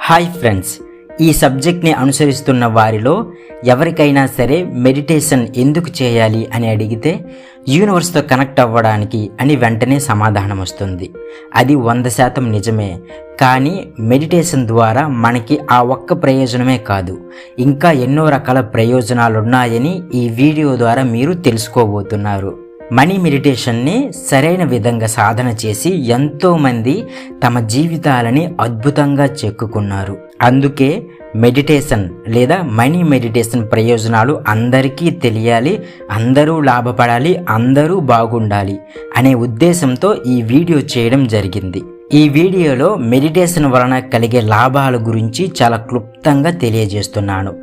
Hi friends ఈ సబ్జెక్ట్ని అనుసరిస్తున్న వారిలో ఎవరికైనా సరే మెడిటేషన్ ఎందుకు చేయాలి అని అడిగితే యూనివర్స్తో కనెక్ట్ అవ్వడానికి అని వెంటనే సమాధానం వస్తుంది. అది వంద శాతం నిజమే. కానీ మెడిటేషన్ ద్వారా మనకి ఆ ఒక్క ప్రయోజనమే కాదు. ఇంకా ఎన్నో రకాల ప్రయోజనాలు ఉన్నాయని ఈ వీడియో ద్వారా మీరు తెలుసుకోబోతున్నారు. మనీ మెడిటేషన్ని సరైన విధంగా సాధన చేసి ఎంతోమంది తమ జీవితాలని అద్భుతంగా చెక్కుకున్నారు. అందుకే మెడిటేషన్ లేదా మనీ మెడిటేషన్ ప్రయోజనాలు అందరికీ తెలియాలి అందరూ లాభపడాలి అందరూ బాగుండాలి అనే ఉద్దేశంతో ఈ వీడియో చేయడం జరిగింది. ఈ వీడియోలో మెడిటేషన్ వలన కలిగే లాభాల గురించి చాలా క్లుప్తంగా తెలియజేస్తున్నాను.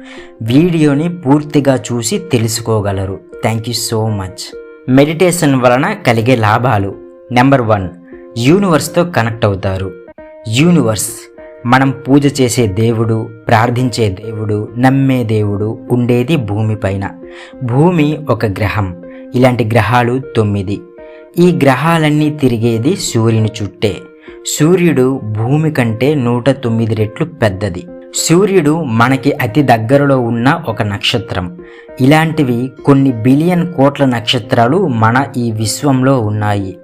వీడియోని పూర్తిగా చూసి తెలుసుకోగలరు. Thank you so much. Meditation వలన కలిగే లాభాలు. నెంబర్ వన్ యూనివర్స్తో కనెక్ట్ అవుతారు. యూనివర్స్ మనం పూజ చేసే దేవుడు ప్రార్థించే దేవుడు నమ్మే దేవుడు ఉండేది భూమిపైన భూమి ఒక గ్రహం. ఇలాంటి గ్రహాలు తొమ్మిది. ఈ గ్రహాలన్నీ తిరిగేది సూర్యుని చుట్టే. సూర్యుడు భూమి కంటే నూట తొమ్మిది రెట్లు పెద్దది. సూర్యుడు మనకి అతి దగ్గరలో ఉన్న ఒక నక్షత్రం. ఇలాంటివి కొన్ని బిలియన్ కోట్ల నక్షత్రాలు మన ఈ విశ్వంలో ఉన్నాయి.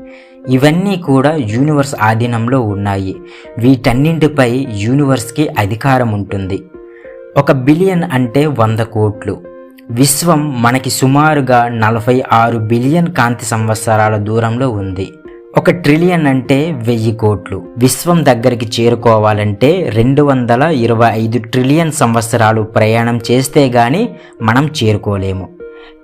ఇవన్నీ కూడా యూనివర్స్ ఆధీనంలో ఉన్నాయి. వీటన్నింటిపై యూనివర్స్కి అధికారం ఉంటుంది. ఒక బిలియన్ అంటే వంద కోట్లు. విశ్వం మనకి సుమారుగా నలభై ఆరు బిలియన్ కాంతి సంవత్సరాల దూరంలో ఉంది. ఒక ట్రిలియన్ అంటే వెయ్యి కోట్లు. విశ్వం దగ్గరికి చేరుకోవాలంటే రెండు వందల ఇరవై ఐదు ట్రిలియన్ సంవత్సరాలు ప్రయాణం చేస్తే గాని మనం చేరుకోలేము.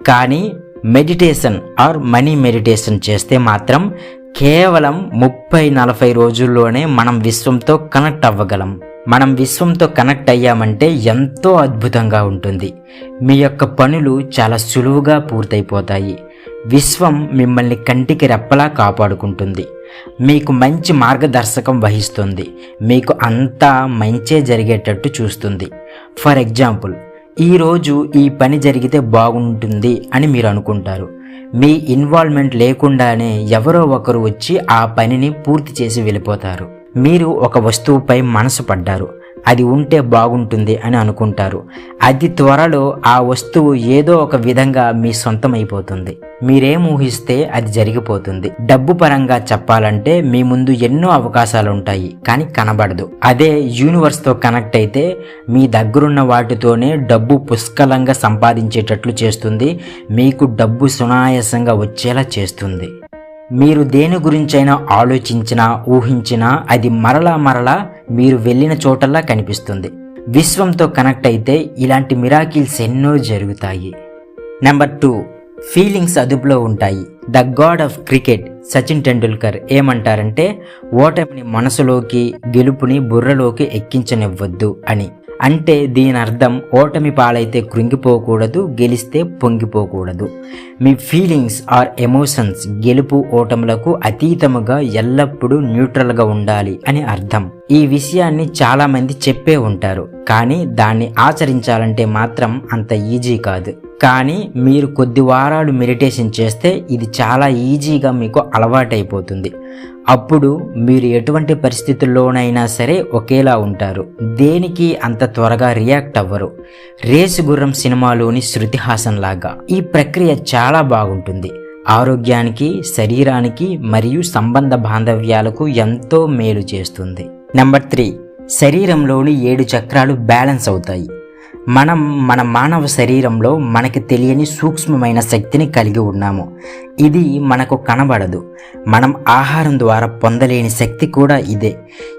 కానీ మెడిటేషన్ ఆర్ మనీ మెడిటేషన్ చేస్తే మాత్రం కేవలం ముప్పై నలభై రోజుల్లోనే మనం విశ్వంతో కనెక్ట్ అవ్వగలం. మనం విశ్వంతో కనెక్ట్ అయ్యామంటే ఎంతో అద్భుతంగా ఉంటుంది. మీ యొక్క పనులు చాలా సులువుగా పూర్తయిపోతాయి. విశ్వం మిమ్మల్ని కంటికి రెప్పలా కాపాడుకుంటుంది. మీకు మంచి మార్గదర్శకం వహిస్తుంది. మీకు అంతా మంచే జరిగేటట్టు చూస్తుంది. ఫర్ ఎగ్జాంపుల్ ఈరోజు ఈ పని జరిగితే బాగుంటుంది అని మీరు అనుకుంటారు. మీ ఇన్వాల్వ్మెంట్ లేకుండానే ఎవరో ఒకరు వచ్చి ఆ పనిని పూర్తి చేసి వెళ్ళిపోతారు. మీరు ఒక వస్తువుపై మనసు పడ్డారు. అది ఉంటే బాగుంటుంది అని అనుకుంటారు. అది త్వరలో ఆ వస్తువు ఏదో ఒక విధంగా మీ సొంతం అయిపోతుంది మీరేం ఊహిస్తే అది జరిగిపోతుంది. డబ్బు పరంగా చెప్పాలంటే మీ ముందు ఎన్నో అవకాశాలు ఉంటాయి కానీ కనబడదు. అదే యూనివర్స్తో కనెక్ట్ అయితే మీ దగ్గరున్న వాటితోనే డబ్బు పుష్కలంగా సంపాదించేటట్లు చేస్తుంది మీకు డబ్బు సునాయాసంగా వచ్చేలా చేస్తుంది. మీరు దేని గురించైనా ఆలోచించినా ఊహించినా అది మరలా మరలా మీరు వెళ్ళిన చోటల్లా కనిపిస్తుంది. విశ్వంతో కనెక్ట్ అయితే ఇలాంటి మిరాకిల్స్ ఎన్నో జరుగుతాయి. నెంబర్ టూ ఫీలింగ్స్ అదుపులో ఉంటాయి. The god of cricket Sachin Tendulkar ఏమంటారంటే ఓటమిని మనసులోకి గెలుపుని బుర్రలోకి ఎక్కించనివ్వద్దు అని. అంటే దీని అర్థం ఓటమి పాలైతే కృంగిపోకూడదు గెలిస్తే పొంగిపోకూడదు. మీ ఫీలింగ్స్ ఆర్ ఎమోషన్స్ గెలుపు ఓటములకు అతీతముగా ఎల్లప్పుడూ న్యూట్రల్గా ఉండాలి అని అర్థం. ఈ విషయాన్ని చాలామంది చెప్పే ఉంటారు కానీ దాన్ని ఆచరించాలంటే మాత్రం అంత ఈజీ కాదు. కానీ మీరు కొద్ది వారాలు మెడిటేషన్ చేస్తే ఇది చాలా ఈజీగా మీకు అలవాటైపోతుంది. అప్పుడు మీరు ఎటువంటి పరిస్థితుల్లోనైనా సరే ఒకేలా ఉంటారు. దేనికి అంత త్వరగా రియాక్ట్ అవ్వరు. రేసు గుర్రం సినిమాలోని శృతిహాసన్ లాగా. ఈ ప్రక్రియ చాలా బాగుంటుంది. ఆరోగ్యానికి శరీరానికి మరియు సంబంధ బాంధవ్యాలకు ఎంతో మేలు చేస్తుంది. Number three. శరీరంలోని ఏడు చక్రాలు బ్యాలెన్స్ అవుతాయి. మనం మన మానవ శరీరంలో మనకి తెలియని సూక్ష్మమైన శక్తిని కలిగి ఉన్నాము. ఇది మనకు కనబడదు. మనం ఆహారం ద్వారా పొందలేని శక్తి కూడా ఇదే.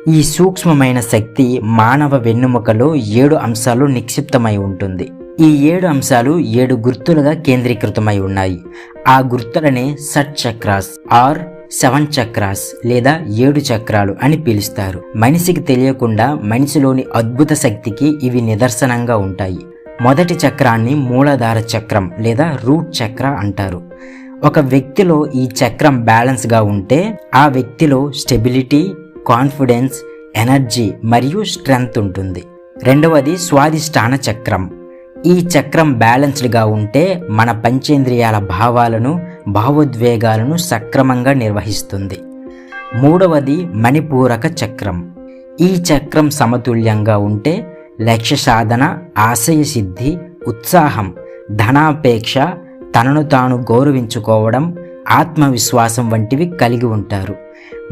ఈ సూక్ష్మమైన శక్తి మానవ వెన్నుముకలో ఏడు అంశాలు నిక్షిప్తమై ఉంటుంది. ఈ ఏడు అంశాలు ఏడు గుర్తులుగా కేంద్రీకృతమై ఉన్నాయి. ఆ గుర్తులనే సట్ చక్రాస్ ఆర్ సెవెన్ చక్రాస్ లేదా ఏడు చక్రాలు అని పిలుస్తారు. మనిషికి తెలియకుండా మనిషిలోని అద్భుత శక్తికి ఇవి నిదర్శనంగా ఉంటాయి. మొదటి చక్రాన్ని మూలాధార చక్రం లేదా రూట్ చక్ర అంటారు. ఒక వ్యక్తిలో ఈ చక్రం బ్యాలెన్స్గా ఉంటే ఆ వ్యక్తిలో స్టెబిలిటీ కాన్ఫిడెన్స్ ఎనర్జీ మరియు స్ట్రెంగ్త్ ఉంటుంది. రెండవది స్వాదిష్టాన చక్రం. ఈ చక్రం బ్యాలెన్స్డ్గా ఉంటే మన పంచేంద్రియాల భావాలను భావోద్వేగాలను సక్రమంగా నిర్వహిస్తుంది. మూడవది మణిపూరక చక్రం. ఈ చక్రం సమతుల్యంగా ఉంటే లక్ష్య సాధన ఆశయ సిద్ధి ఉత్సాహం ధనాపేక్ష తనను తాను గౌరవించుకోవడం ఆత్మవిశ్వాసం వంటివి కలిగి ఉంటారు.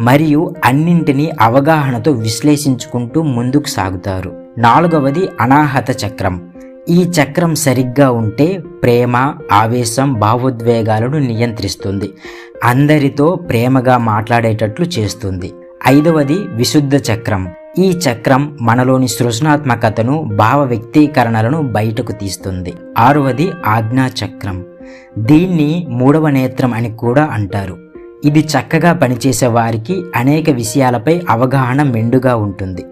మరియు అన్నింటినీ అవగాహనతో విశ్లేషించుకుంటూ ముందుకు సాగుతారు. నాలుగవది అనాహత చక్రం. ఈ చక్రం సరిగ్గా ఉంటే ప్రేమ ఆవేశం భావోద్వేగాలను నియంత్రిస్తుంది. అందరితో ప్రేమగా మాట్లాడేటట్లు చేస్తుంది. ఐదవది విశుద్ధ చక్రం. ఈ చక్రం మనలోని సృజనాత్మకతను భావ వ్యక్తీకరణలను బయటకు తీస్తుంది. ఆరవది ఆజ్ఞా చక్రం. దీన్ని మూడవ నేత్రం అని కూడా అంటారు. ఇది చక్కగా పనిచేసే వారికి అనేక విషయాలపై అవగాహన మెండుగా ఉంటుంది.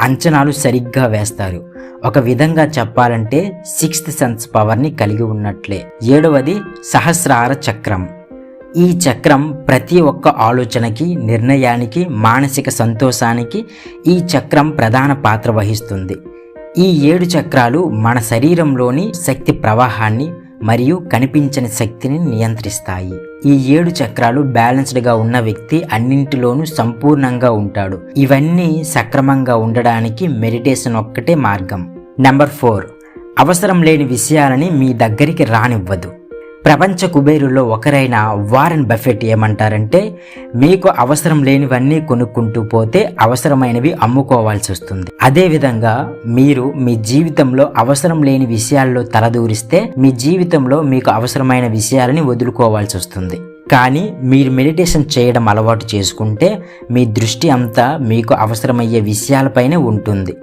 అంచనాలు సరిగ్గా వేస్తారు. ఒక విధంగా చెప్పాలంటే సిక్స్త్ సెన్స్ పవర్ని కలిగి ఉన్నట్లే. ఏడవది సహస్రార చక్రం. ఈ చక్రం ప్రతి ఒక్క ఆలోచనకి నిర్ణయానికి మానసిక సంతోషానికి ఈ చక్రం ప్రధాన పాత్ర వహిస్తుంది. ఈ ఏడు చక్రాలు మన శరీరంలోని శక్తి ప్రవాహాన్ని మరియు కనిపించని శక్తిని నియంత్రిస్తాయి. ఈ ఏడు చక్రాలు బ్యాలెన్స్డ్గా ఉన్న వ్యక్తి అన్నింటిలోనూ సంపూర్ణంగా ఉంటాడు. ఇవన్నీ సక్రమంగా ఉండడానికి మెడిటేషన్ ఒక్కటే మార్గం. నెంబర్ ఫోర్ అవసరం లేని విషయాలని మీ దగ్గరికి రానివ్వదు. ప్రపంచ కుబేరుల్లో ఒకరైన వారెన్ బఫెట్ ఏమంటారంటే మీకు అవసరం లేనివన్నీ కొనుక్కుంటూ పోతే అవసరమైనవి అమ్ముకోవాల్సి వస్తుంది. అదేవిధంగా మీరు మీ జీవితంలో అవసరం లేని విషయాల్లో తలదూరిస్తే మీ జీవితంలో మీకు అవసరమైన విషయాలని వదులుకోవాల్సి వస్తుంది. కానీ మీరు మెడిటేషన్ చేయడం అలవాటు చేసుకుంటే మీ దృష్టి అంతా మీకు అవసరమయ్యే విషయాలపైనే ఉంటుంది.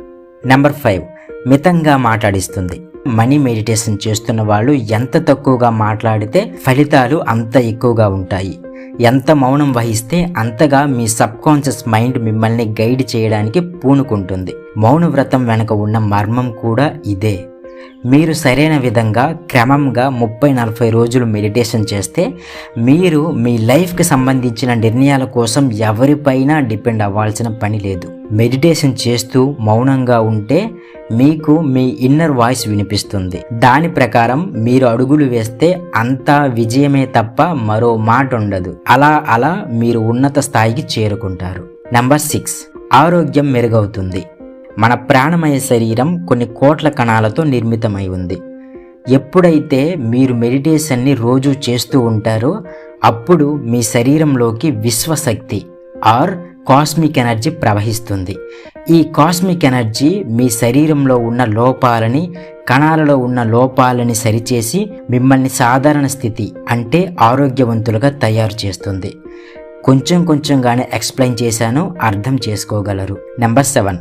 Number five. మితంగా మాట్లాడిస్తుంది. మనీ మెడిటేషన్ చేస్తున్న వాళ్ళు ఎంత తక్కువగా మాట్లాడితే ఫలితాలు అంత ఎక్కువగా ఉంటాయి. ఎంత మౌనం వహిస్తే అంతగా మీ సబ్ కాన్షియస్ మైండ్ మిమ్మల్ని గైడ్ చేయడానికి పూనుకుంటుంది. మౌన వ్రతం వెనక ఉన్న మర్మం కూడా ఇదే. మీరు సరైన విధంగా క్రమంగా ముప్పై నలభై రోజులు మెడిటేషన్ చేస్తే మీరు మీ లైఫ్కి సంబంధించిన నిర్ణయాల కోసం ఎవరిపైనా డిపెండ్ అవ్వాల్సిన పని లేదు. మెడిటేషన్ చేస్తూ మౌనంగా ఉంటే మీకు మీ ఇన్నర్ వాయిస్ వినిపిస్తుంది. దాని ప్రకారం మీరు అడుగులు వేస్తే అంతా విజయమే తప్ప మరో మాట ఉండదు. అలా అలా మీరు ఉన్నత స్థాయికి చేరుకుంటారు. నంబర్ సిక్స్ ఆరోగ్యం మెరుగవుతుంది. మన ప్రాణమయ శరీరం కొన్ని కోట్ల కణాలతో నిర్మితమై ఉంది. ఎప్పుడైతే మీరు మెడిటేషన్ని రోజు చేస్తూ ఉంటారో అప్పుడు మీ శరీరంలోకి విశ్వశక్తి ఆర్ కాస్మిక్ ఎనర్జీ ప్రవహిస్తుంది. ఈ కాస్మిక్ ఎనర్జీ మీ శరీరంలో ఉన్న లోపాలని కణాలలో ఉన్న లోపాలని సరిచేసి మిమ్మల్ని సాధారణ స్థితి అంటే ఆరోగ్యవంతులుగా తయారు చేస్తుంది. కొంచెం కొంచెంగానే ఎక్స్ప్లెయిన్ చేశాను అర్థం చేసుకోగలరు. Number seven.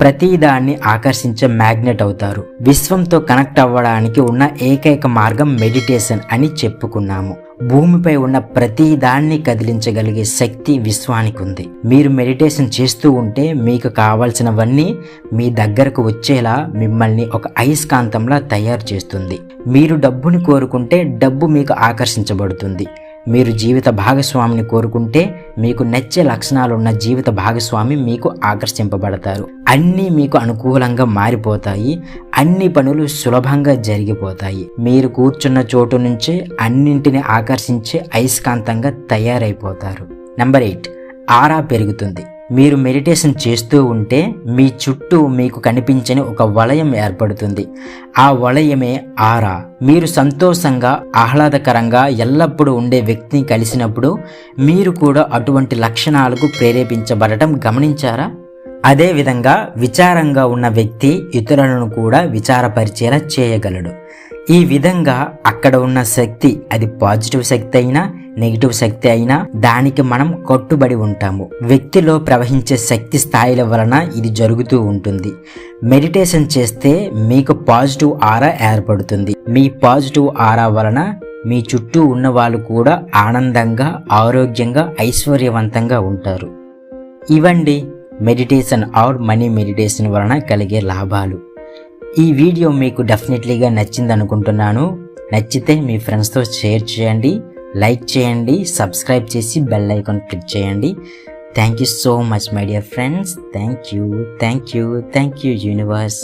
ప్రతిదాన్ని ఆకర్షించే మ్యాగ్నెట్ అవుతారు. విశ్వంతో కనెక్ట్ అవ్వడానికి ఉన్న ఏకైక మార్గం మెడిటేషన్ అని చెప్పుకున్నాము. భూమిపై ఉన్న ప్రతి దాన్ని కదిలించగలిగే శక్తి విశ్వానికి ఉంది మీరు మెడిటేషన్ చేస్తూ ఉంటే మీకు కావాల్సినవన్నీ మీ దగ్గరకు వచ్చేలా మిమ్మల్ని ఒక అయస్కాంతంలా తయారు చేస్తుంది. మీరు డబ్బుని కోరుకుంటే డబ్బు మీకు ఆకర్షించబడుతుంది. మీరు జీవిత భాగస్వామిని కోరుకుంటే మీకు నచ్చే లక్షణాలున్న జీవిత భాగస్వామి మీకు ఆకర్షింపబడతారు. అన్నీ మీకు అనుకూలంగా మారిపోతాయి. అన్ని పనులు సులభంగా జరిగిపోతాయి. మీరు కూర్చున్న చోటు నుంచే అన్నింటిని ఆకర్షించే అయస్కాంతంగా తయారైపోతారు. Number eight. ఆరా పెరుగుతుంది. మీరు మెడిటేషన్ చేస్తూ ఉంటే మీ చుట్టూ మీకు కనిపించని ఒక వలయం ఏర్పడుతుంది. ఆ వలయమే ఆరా. మీరు సంతోషంగా ఆహ్లాదకరంగా ఎల్లప్పుడూ ఉండే వ్యక్తిని కలిసినప్పుడు మీరు కూడా అటువంటి లక్షణాలకు ప్రేరేపించబడటం గమనించారా? అదేవిధంగా విచారంగా ఉన్న వ్యక్తి ఇతరులను కూడా విచారపరిచేలా చేయగలడు. ఈ విధంగా అక్కడ ఉన్న శక్తి అది పాజిటివ్ శక్తి అయినా నెగిటివ్ శక్తి అయినా దానికి మనం కట్టుబడి ఉంటాము. వ్యక్తిలో ప్రవహించే శక్తి స్థాయిల వలన ఇది జరుగుతూ ఉంటుంది. మెడిటేషన్ చేస్తే మీకు పాజిటివ్ ఆరా ఏర్పడుతుంది. మీ పాజిటివ్ ఆరా వలన మీ చుట్టూ ఉన్న వాళ్ళు కూడా ఆనందంగా ఆరోగ్యంగా ఐశ్వర్యవంతంగా ఉంటారు. ఇవండి మెడిటేషన్ ఆర్ మనీ మెడిటేషన్ వలన కలిగే లాభాలు. ఈ వీడియో మీకు డెఫినెట్లీగా నచ్చింది అనుకుంటున్నాను నచ్చితే మీ ఫ్రెండ్స్తో షేర్ చేయండి లైక్ చేయండి సబ్స్క్రైబ్ చేసి బెల్ ఐకాన్ క్లిక్ చేయండి. Thank you so much my dear friends. Thank you thank you thank you universe.